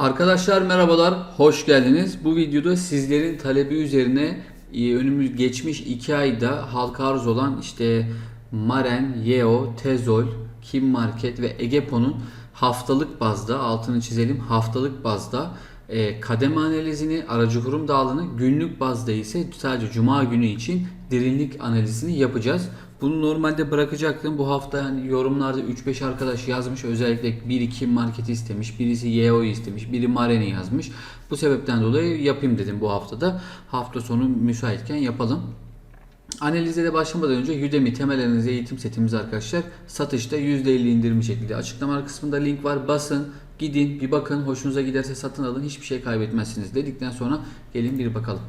Arkadaşlar merhabalar, hoş geldiniz. Bu videoda sizlerin talebi üzerine e, önümüz geçmiş 2 ayda halka arz olan işte Maren, Yeo, Tezol, Kim Market ve Egepo'nun haftalık bazda, altını çizelim haftalık bazda e, kademe analizini, aracı kurum dağılını, günlük bazda ise sadece cuma günü için derinlik analizini yapacağız. Bunu normalde bırakacaktım. Bu hafta yani yorumlarda 3-5 arkadaş yazmış. Özellikle biri Kim Market'i istemiş, birisi Yeo'yu istemiş, biri Maren'i yazmış. Bu sebepten dolayı yapayım dedim bu haftada. Hafta sonu müsaitken yapalım. Analize de başlamadan önce Udemy temel analiz eğitim setimiz arkadaşlar satışta %50 indirim şekilde açıklama kısmında link var basın gidin bir bakın hoşunuza giderse satın alın hiçbir şey kaybetmezsiniz dedikten sonra gelin bir bakalım.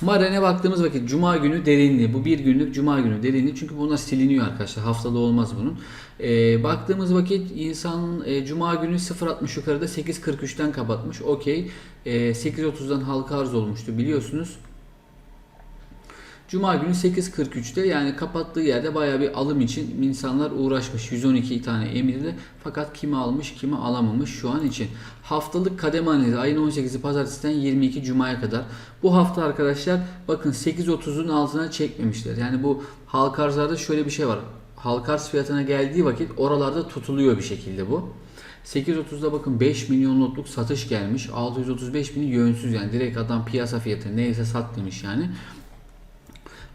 Maren'e baktığımız vakit Cuma günü derinliği. Bu bir günlük Cuma günü derinliği. Çünkü bunlar siliniyor arkadaşlar. Haftada olmaz bunun. Ee, baktığımız vakit insan e, Cuma günü 0.60 yukarıda 8.43'ten kapatmış. Okey. Ee, 8.30'dan halka arz olmuştu biliyorsunuz. Cuma günü 8.43'te yani kapattığı yerde bayağı bir alım için insanlar uğraşmış. 112 tane emirle fakat kimi almış kimi alamamış şu an için. Haftalık kademe analizi ayın 18'i pazartesiden 22 Cuma'ya kadar. Bu hafta arkadaşlar bakın 8.30'un altına çekmemişler. Yani bu halka arzlarda şöyle bir şey var. Halka arz fiyatına geldiği vakit oralarda tutuluyor bir şekilde bu. 8.30'da bakın 5 milyon lotluk satış gelmiş. 635 bini yönsüz yani direkt adam piyasa fiyatı neyse sat demiş yani.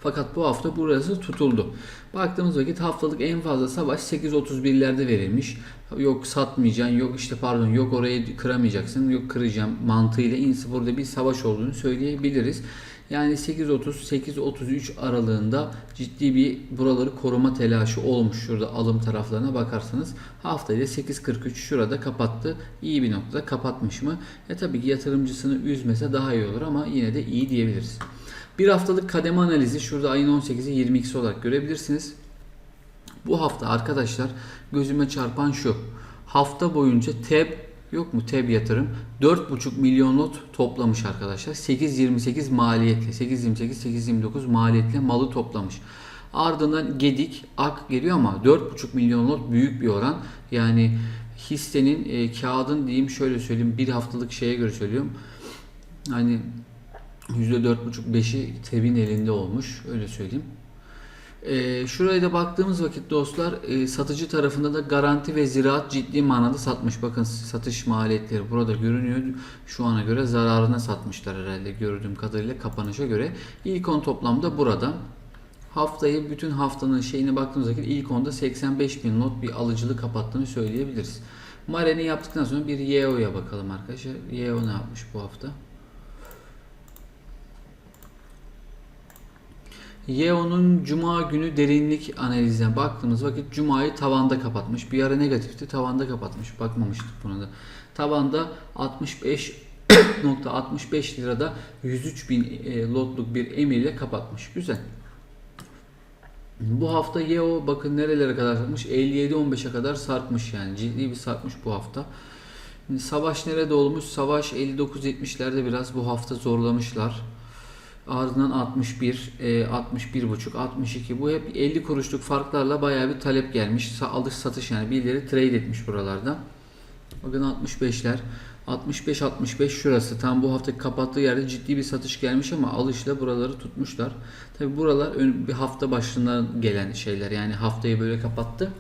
Fakat bu hafta burası tutuldu. Baktığımız vakit haftalık en fazla savaş 8.31'lerde verilmiş. Yok satmayacaksın, yok işte pardon yok orayı kıramayacaksın, yok kıracağım mantığıyla Inspor'da bir savaş olduğunu söyleyebiliriz. Yani 8.30-8.33 aralığında ciddi bir buraları koruma telaşı olmuş. Şurada alım taraflarına bakarsanız haftayı da 8.43 şurada kapattı. İyi bir noktada kapatmış mı? E tabii ki yatırımcısını üzmese daha iyi olur ama yine de iyi diyebiliriz. Bir haftalık kademe analizi şurada ayın 18'i 22'si olarak görebilirsiniz. Bu hafta arkadaşlar gözüme çarpan şu. Hafta boyunca TEB yok mu TEB yatırım 4,5 milyon lot toplamış arkadaşlar. 8.28 maliyetli 8.28 8.29 maliyetli malı toplamış. Ardından Gedik, Ak geliyor ama 4,5 milyon lot büyük bir oran. Yani hissenin e, kağıdın diyeyim şöyle söyleyeyim bir haftalık şeye göre söylüyorum. Hani %4,5-5'i TEB'in elinde olmuş. Öyle söyleyeyim. E, şuraya da baktığımız vakit dostlar e, satıcı tarafında da garanti ve ziraat ciddi manada satmış. Bakın satış maliyetleri burada görünüyor. Şu ana göre zararına satmışlar herhalde gördüğüm kadarıyla kapanışa göre. İlk toplamda burada. Haftayı bütün haftanın şeyine baktığımız vakit ilk onda 85 bin not bir alıcılık kapattığını söyleyebiliriz. Maren'i yaptıktan sonra bir Yeo'ya bakalım arkadaşlar. Yeo ne yapmış bu hafta? Yeo'nun Cuma günü derinlik analizine baktığımız vakit Cuma'yı tavanda kapatmış. Bir ara negatifti tavanda kapatmış. Bakmamıştık buna da. Tavanda 65.65 lirada 103 bin e, lotluk bir emirle kapatmış. Güzel. Bu hafta Yeo bakın nerelere kadar sarkmış? 57-15'e kadar sarkmış yani. Ciddi bir sarkmış bu hafta. Savaş nerede olmuş? Savaş 59-70'lerde biraz bu hafta zorlamışlar. Ardından 61, e, 61 buçuk, 62 bu hep 50 kuruşluk farklarla bayağı bir talep gelmiş. Alış satış yani birileri trade etmiş buralarda. Bakın 65'ler. 65-65 şurası. Tam bu hafta kapattığı yerde ciddi bir satış gelmiş ama alışla buraları tutmuşlar. Tabi buralar bir hafta başından gelen şeyler. Yani haftayı böyle kapattı.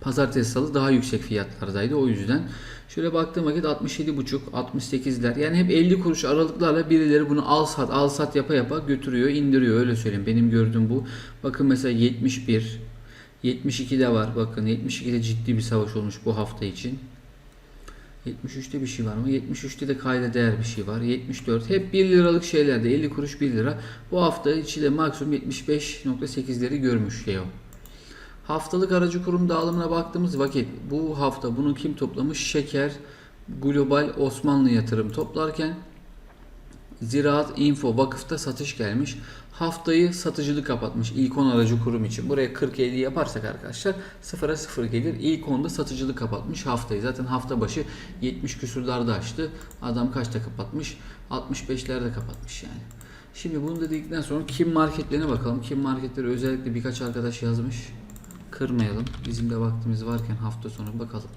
Pazartesi salı daha yüksek fiyatlardaydı o yüzden. Şöyle baktığım vakit 67,5 68'ler yani hep 50 kuruş aralıklarla birileri bunu al sat al sat yapa yapa götürüyor indiriyor öyle söyleyeyim. Benim gördüğüm bu. Bakın mesela 71 72'de var bakın 72'de ciddi bir savaş olmuş bu hafta için. 73'te bir şey var mı? 73'te de kayda değer bir şey var. 74 hep 1 liralık şeylerde 50 kuruş 1 lira. Bu hafta içi de maksimum 75.8'leri görmüş şey o. Haftalık aracı kurum dağılımına baktığımız vakit bu hafta bunu kim toplamış? Şeker, Global Osmanlı yatırım toplarken Ziraat Info Vakıf'ta satış gelmiş. Haftayı satıcılık kapatmış ilk 10 aracı kurum için. Buraya 40-50 yaparsak arkadaşlar sıfıra sıfır gelir. İlk 10'da satıcılık kapatmış haftayı. Zaten hafta başı 70 küsurlarda açtı. Adam kaçta kapatmış? 65'lerde kapatmış yani. Şimdi bunu dedikten sonra kim marketlerine bakalım. Kim marketleri özellikle birkaç arkadaş yazmış. Kırmayalım. Bizim de vaktimiz varken hafta sonu bakalım.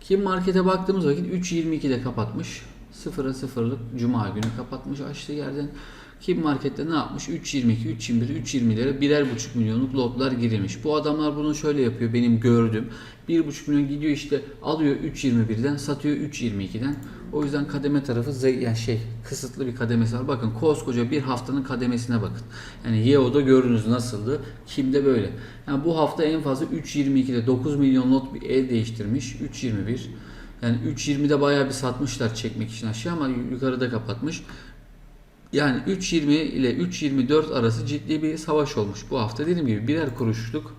Kim Market'e baktığımız vakit 3.22'de kapatmış. 0'a 0'lık Cuma günü kapatmış açtığı yerden. Kim Market'te ne yapmış? 3.22, 3.21, 3.20'lere birer buçuk milyonluk lotlar girilmiş. Bu adamlar bunu şöyle yapıyor benim gördüğüm. 1.5 milyon gidiyor işte alıyor 3.21'den satıyor 3.22'den. O yüzden kademe tarafı zay- yani şey kısıtlı bir kademesi var. Bakın koskoca bir haftanın kademesine bakın. Yani Yeo'da gördünüz nasıldı. Kimde böyle. Yani bu hafta en fazla 3.22'de 9 milyon lot bir el değiştirmiş. 3.21. Yani 3.20'de bayağı bir satmışlar çekmek için aşağı ama yukarıda kapatmış. Yani 3.20 ile 3.24 arası ciddi bir savaş olmuş. Bu hafta dediğim gibi birer kuruşluk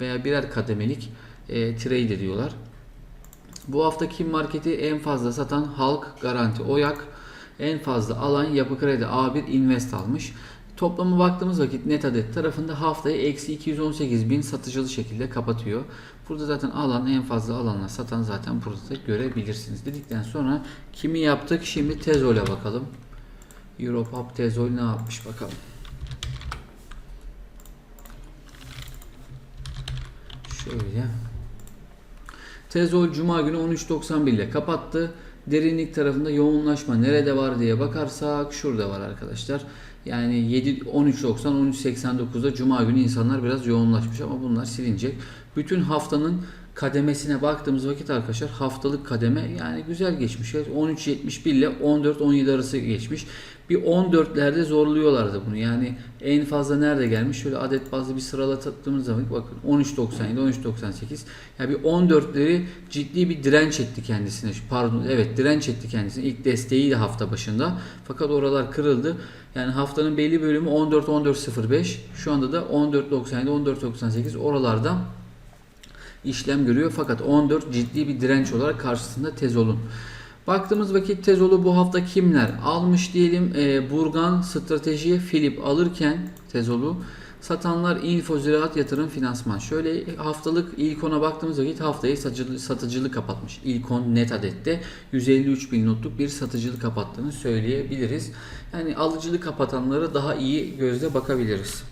veya birer kademelik e, trade ediyorlar. Bu hafta Kim Market'i en fazla satan Halk Garanti Oyak, en fazla alan Yapı Kredi A1 Invest almış. Toplama baktığımız vakit net adet tarafında haftayı eksi 218 bin satıcılı şekilde kapatıyor. Burada zaten alan en fazla alanla satan zaten burada da görebilirsiniz. Dedikten sonra kimi yaptık? Şimdi Tezol'e bakalım. Europop Tezol ne yapmış bakalım. Şöyle. Tezol Cuma günü 13.91 ile kapattı. Derinlik tarafında yoğunlaşma nerede var diye bakarsak şurada var arkadaşlar. Yani 7 13.90 13.89'da Cuma günü insanlar biraz yoğunlaşmış ama bunlar silinecek. Bütün haftanın kademesine baktığımız vakit arkadaşlar haftalık kademe yani güzel geçmiş. 13.71 ile 14-17 arası geçmiş. Bir 14'lerde zorluyorlardı bunu. Yani en fazla nerede gelmiş? Şöyle adet bazlı bir sıralattığımız zaman bakın 13.97, 13.98. Yani bir 14'leri ciddi bir direnç etti kendisine. Pardon evet direnç etti kendisine. İlk desteğiydi hafta başında. Fakat oralar kırıldı. Yani haftanın belli bölümü 14-14.05. Şu anda da 14.97, 14.98 oralarda işlem görüyor. Fakat 14 ciddi bir direnç olarak karşısında Tezol'un. Baktığımız vakit Tezol'u bu hafta kimler almış diyelim. E, Burgan Strateji Philip alırken Tezol'u satanlar Info Ziraat Yatırım Finansman. Şöyle haftalık ilk ona baktığımız vakit haftayı satıcılık, satıcılık kapatmış. İlk on net adette 153 bin notluk bir satıcılık kapattığını söyleyebiliriz. Yani alıcılık kapatanlara daha iyi gözle bakabiliriz.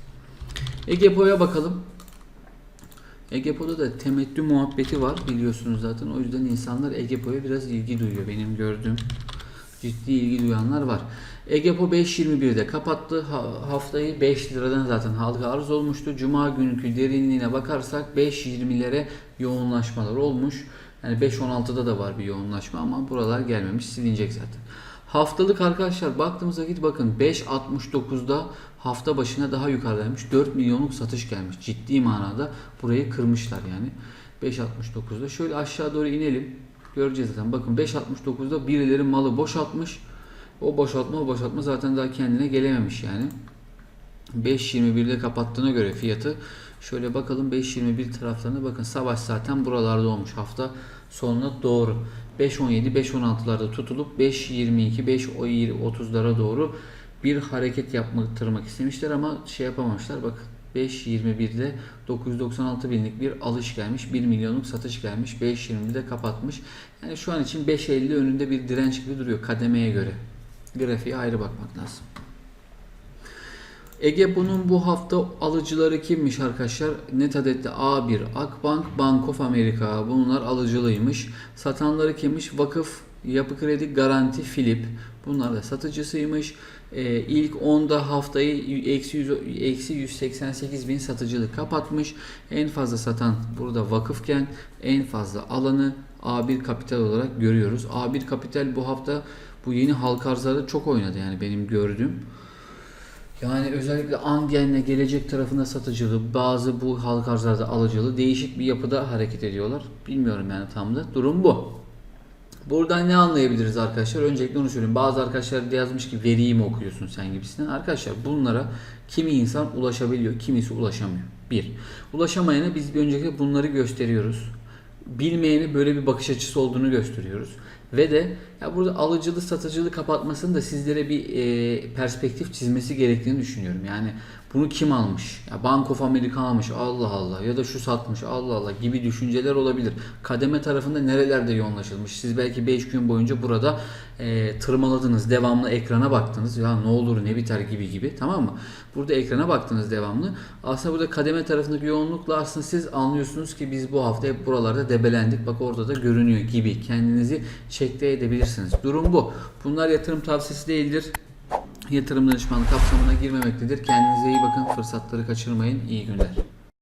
Egepo'ya bakalım. Egepo'da da temettü muhabbeti var biliyorsunuz zaten. O yüzden insanlar Egepo'ya biraz ilgi duyuyor. Benim gördüğüm ciddi ilgi duyanlar var. Egepo 5.21'de kapattı. Ha- haftayı 5 liradan zaten halka arz olmuştu. Cuma günkü derinliğine bakarsak 5.20'lere yoğunlaşmalar olmuş. Yani 5.16'da da var bir yoğunlaşma ama buralar gelmemiş silinecek zaten. Haftalık arkadaşlar baktığımız vakit bakın 5.69'da hafta başına daha yukarıdaymış. 4 milyonluk satış gelmiş. Ciddi manada burayı kırmışlar yani. 5.69'da. Şöyle aşağı doğru inelim. Göreceğiz zaten. Bakın 5.69'da birileri malı boşaltmış. O boşaltma o boşaltma zaten daha kendine gelememiş yani. 5.21'de kapattığına göre fiyatı şöyle bakalım 5.21 taraflarına bakın. Savaş zaten buralarda olmuş. Hafta sonuna doğru. 5.17 5.16'larda tutulup 5.22 5.30'lara doğru bir hareket yaptırmak istemişler ama şey yapamamışlar. Bakın 5.21'de 996 binlik bir alış gelmiş. 1 milyonluk satış gelmiş. 5.20'de kapatmış. Yani şu an için 5.50 önünde bir direnç gibi duruyor kademeye göre. Grafiğe ayrı bakmak lazım. Ege bunun bu hafta alıcıları kimmiş arkadaşlar? Net adette A1 Akbank, Bank of America bunlar alıcılıymış. Satanları kimmiş? Vakıf, Yapı Kredi, Garanti, Philip. Bunlar da satıcısıymış. Ee, ilk 10'da haftayı eksi, 100, eksi 188 bin satıcılık kapatmış. En fazla satan burada vakıfken en fazla alanı A1 Kapital olarak görüyoruz. A1 Kapital bu hafta bu yeni halka arzlarda çok oynadı yani benim gördüğüm. Yani özellikle Angen'le gelecek tarafında satıcılığı, bazı bu halk arzlarda alıcılığı değişik bir yapıda hareket ediyorlar. Bilmiyorum yani tam da. Durum bu. Buradan ne anlayabiliriz arkadaşlar? Öncelikle onu söyleyeyim. Bazı arkadaşlar da yazmış ki veriyi mi okuyorsun sen gibisinden. Arkadaşlar bunlara kimi insan ulaşabiliyor, kimisi ulaşamıyor. Bir. Ulaşamayana biz bir öncelikle bunları gösteriyoruz. Bilmeyene böyle bir bakış açısı olduğunu gösteriyoruz. Ve de Ya burada alıcılı satıcılı kapatmasının da sizlere bir e, perspektif çizmesi gerektiğini düşünüyorum. Yani bunu kim almış? Ya Bank of America almış Allah Allah ya da şu satmış Allah Allah gibi düşünceler olabilir. Kademe tarafında nerelerde yoğunlaşılmış? Siz belki 5 gün boyunca burada e, tırmaladınız, devamlı ekrana baktınız. Ya ne olur ne biter gibi gibi tamam mı? Burada ekrana baktınız devamlı. Aslında burada kademe tarafındaki yoğunlukla aslında siz anlıyorsunuz ki biz bu hafta hep buralarda debelendik. Bak orada da görünüyor gibi. Kendinizi çekte edebilirsiniz. Durum bu. Bunlar yatırım tavsiyesi değildir. Yatırım danışmanlık kapsamına girmemektedir. Kendinize iyi bakın. Fırsatları kaçırmayın. İyi günler.